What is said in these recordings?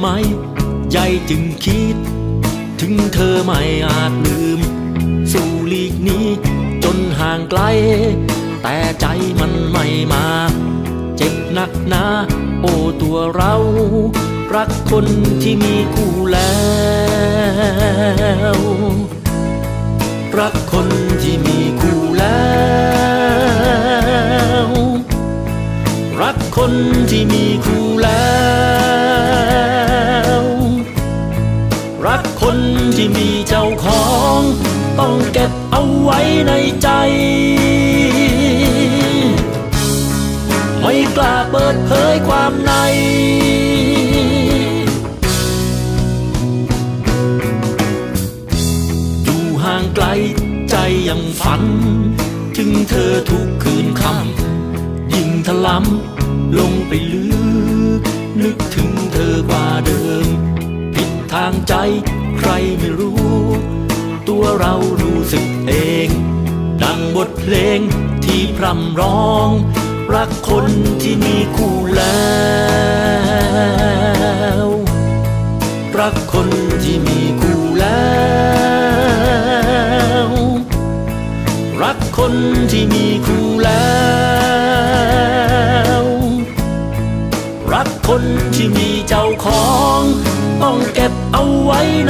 แต่ทำไม ใจจึงคิด ถึงเธอไม่อาจลืม สู่ลีกนี้จนห่างไกล แต่ใจมันไม่มา เจ็บหนักหนาโอ้ตัวเรา รักคนที่มีคู่แล้ว รักคนที่มีคู่แล้ว รักคนที่มีคู่แล้ว รักคนที่มีเจ้าของ ต้องเก็บเอาไว้ในใจ ไม่กล้าเปิดเผยความในอยู่ห่างไกลใจยังฝัน ถึงเธอทุกคืนคำยิ่งถลำลงไปลึก นึกถึงเธอกว่าเดิม ทางใจ ใครไม่รู้ ตัวเรารู้สึกเอง ดังบทเพลงที่พร่ำร้อง รักคนที่มีคู่แล้วรักคนที่มีคู่แล้ว รักคนที่มีคู่ เก็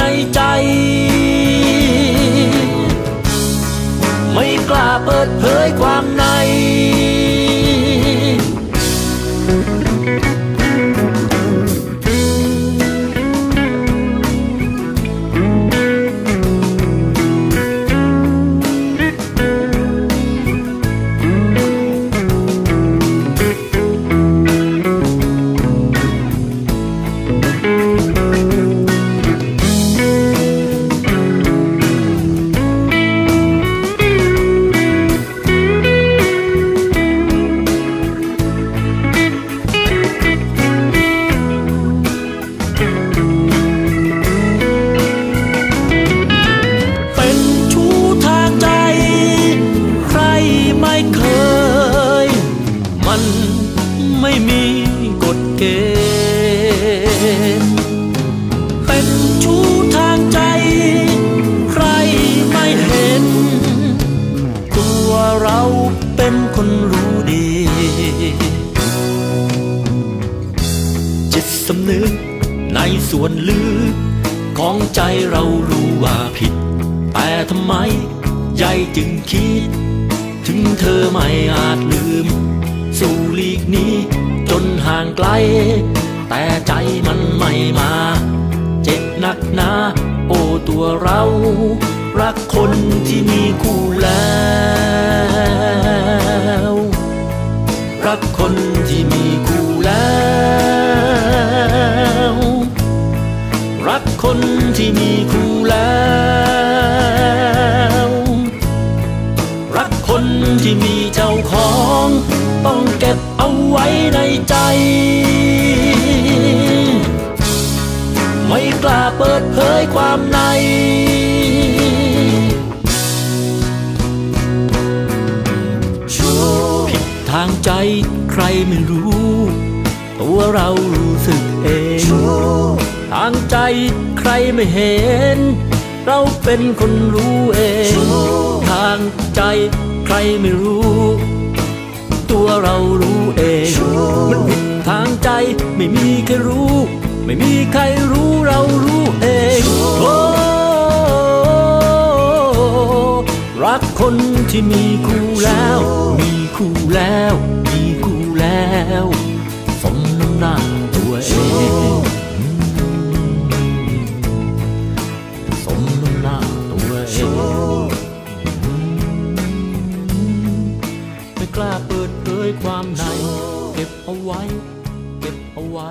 มันไม่มีกฎเกณฑ์เป็นชู้ทางใจ ใครไม่เห็น ตัวเราเป็นคนรู้ดี จิตสำนึกในส่วนลึกของใจเรารู้ว่าผิด แต่ทำไมใจจึงคิด ถึงเธอไม่อาจลืม สู่ลีกนี้ จนห่างไกล แต่ใจมันไม่มา เจ็บหนักหนาโอ้ตัวเรา รักคนที่มีคู่แล้ว รักคนที่มีคู่แล้ว รักคนที่มีคู่แล้ว ในใจ ไม่กล้าเปิดเผยความใน ผิดทางใจใครไม่รู้ ตัวเรารู้สึกเอง ทางใจใครไม่เห็น เราเป็นคนรู้เอง ทางใจใครไม่รู้ ตัวเรารู้เอง มันผิดทางใจไม่มีใครรู้ ไม่มีใครรู้เรารู้เองโอ้รักคนที่มีคู่แล้ว มีคู่แล้วมีคู่แล้ว ความใน เก็บเอาไว้ เก็บเอาไว้